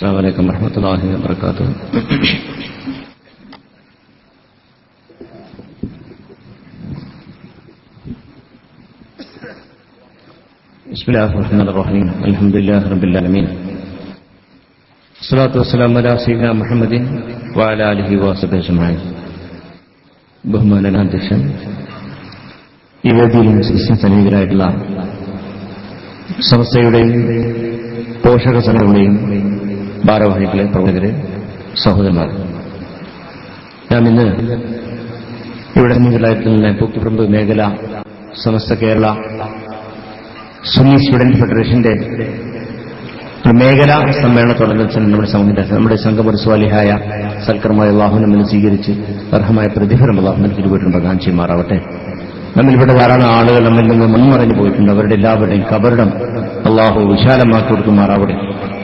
السلام عليكم ورحمة الله وبركاته بسم الله الرحمن الرحيم الحمد لله رب العالمين الصلاة والسلام على سيدنا محمد وعلى آله وصحبه أجمعين ബഹുമാനാധ്യക്ഷൻ ഈ വേദിയിൽ സന്നിഹിതരായിട്ടുള്ള സംസ്ഥയുടെയും പോഷക സംഘങ്ങളുടെയും ഭാരവാഹികളെ പ്രവർത്തകരെ സഹോദരന്മാർ ഞാൻ ഇന്ന് ഇവിടെ നിന്ന് പൂക്കിപ്പറമ്പ് മേഖല സമസ്ത കേരള സുന്നി സ്റ്റുഡന്റ് ഫെഡറേഷന്റെ മേഖലാ സമ്മേളനത്തോടനുബന്ധിച്ച് നമ്മുടെ സംഘത്തിന്റെ നമ്മുടെ സംഘം ഒരു സ്വാലിഹായ സൽക്കരമായ അള്ളാഹു നമ്മിൽ സ്വീകരിച്ച് അർഹമായ പ്രതിഫലം അള്ളാഹു നമുക്ക് പ്രകാൻ ചെയ്യുമാറാവട്ടെ നമ്മിൽ ഇവിടെ ധാരാളം ആളുകൾ നമ്മിൽ നിന്ന് മുൻമറഞ്ഞു പോയിട്ടുണ്ട്. അവരുടെ എല്ലാവരുടെയും കബറിടം അള്ളാഹു വിശാലമാക്കി കൊടുക്കുമാറാവട്ടെ.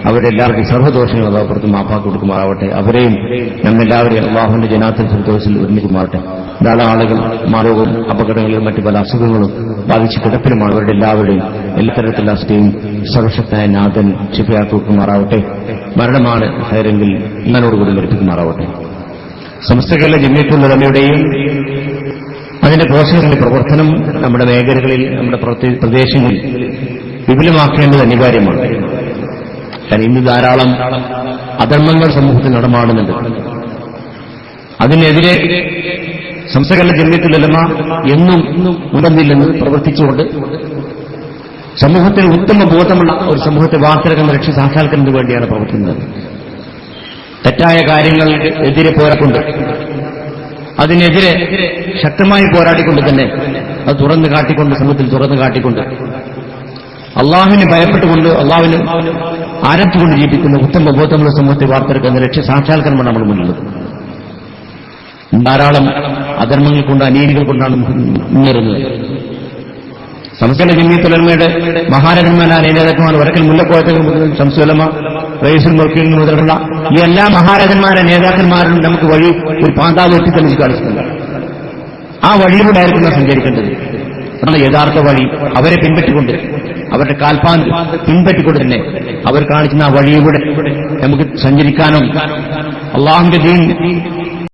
അവരുടെ എല്ലാവരുടെയും സർവദോഷങ്ങൾ അള്ളാഹു മാപ്പാക്കി കൊടുക്കുമാറാവട്ടെ. അവരെയും നമ്മെല്ലാവരെയും അള്ളാഹുവിന്റെ ജനാത്തിൽ സന്തോഷത്തിൽ ഒരുമിക്കുമാറട്ടെ. ധാരാളം ആളുകൾ മാറുകയും അപകടങ്ങളും മറ്റു പല അസുഖങ്ങളും ബാധിച്ച് കിടപ്പിലുമാണ്. അവരുടെ എല്ലാവരുടെയും എല്ലാ തരത്തിലുള്ള അവസ്ഥയും സർവശക്തനായ നാഥൻ ചിപ്പയാക്കി കൊടുക്കുമാറാവട്ടെ. മരണമാണ് ഹയരെങ്കിൽ ഇന്നോടുകൂടി മരിപ്പിക്കുമാറാവട്ടെ സംസ്ഥകളിലെ ജമ്മിയത്തുള്ളവരുടെയും അതിന്റെ പോഷകങ്ങളുടെ പ്രവർത്തനം നമ്മുടെ മേഖലകളിൽ നമ്മുടെ പ്രദേശങ്ങളിൽ വിപുലമാക്കേണ്ടത് അനിവാര്യമാണ്. കാരണം ഇന്ന് ധാരാളം അധർമ്മങ്ങൾ സമൂഹത്തിൽ നടമാടുന്നുണ്ട്. അതിനെതിരെ സംസകരണ ജന്മത്തിലല്ല എന്നും ഉണ്ടെന്നില്ലെന്ന് പ്രവർത്തിച്ചുകൊണ്ട് സമൂഹത്തിൽ ഉത്തമ ബോധമുള്ള ഒരു സമൂഹത്തെ വാർത്തെടുക്കുന്ന ലക്ഷ്യ സാക്ഷാത്കരണത്തിന് വേണ്ടിയാണ് പ്രവർത്തിക്കുന്നത്. തെറ്റായ കാര്യങ്ങൾക്ക് എതിരെ പോരാക്കൊണ്ട് അതിനെതിരെ ശക്തമായി പോരാടിക്കൊണ്ട് തന്നെ അത് തുറന്നു കാട്ടിക്കൊണ്ട് സമൂഹത്തിൽ തുറന്നു കാട്ടിക്കൊണ്ട്. അള്ളാഹുവിനെ ഭയപ്പെട്ടുകൊണ്ട് അള്ളാഹുവിന് ആരംഭിച്ചുകൊണ്ട് ജീവിക്കുന്ന ഉത്തമ ബോധമുള്ള സമൂഹത്തെ വാർത്തെടുക്കുന്ന ലക്ഷ്യ സാക്ഷാത്കരമാണ് നമ്മൾ മുന്നിലുള്ളത്. ധാരാളം അധർമ്മങ്ങൾ കൊണ്ട് അനീതികൾ കൊണ്ടാണ് മുന്നേറുന്നത്. സംസ്ഥാന ജമീത്തുലമയുടെ മഹാരഥന്മാരായ നേതാക്കന്മാർ വരക്കൽ മുല്ലക്കോയത്തങ്ങൾ മുതൽ ശംസുലമ റൈസുൽ മുർക്കിൽ മുതലുള്ള ഈ എല്ലാ മഹാരഥന്മാരെ നേതാക്കന്മാരും നമുക്ക് വഴി ഒരു പാതാവ് എത്തിത്തന്നെ കാണിച്ചിട്ടുണ്ട് ആ വഴിയിലൂടെ ആയിരിക്കും നാം സഞ്ചരിക്കേണ്ടത്. നമ്മുടെ യഥാർത്ഥ വഴി അവരെ പിൻപറ്റിക്കൊണ്ട് അവരുടെ കാൽപ്പാന്ത് പിൻപറ്റിക്കൊണ്ട് തന്നെ അവർ കാണിക്കുന്ന ആ വഴിയിലൂടെ നമുക്ക് സഞ്ചരിക്കാനും. അള്ളാഹുന്റെ ദീൻ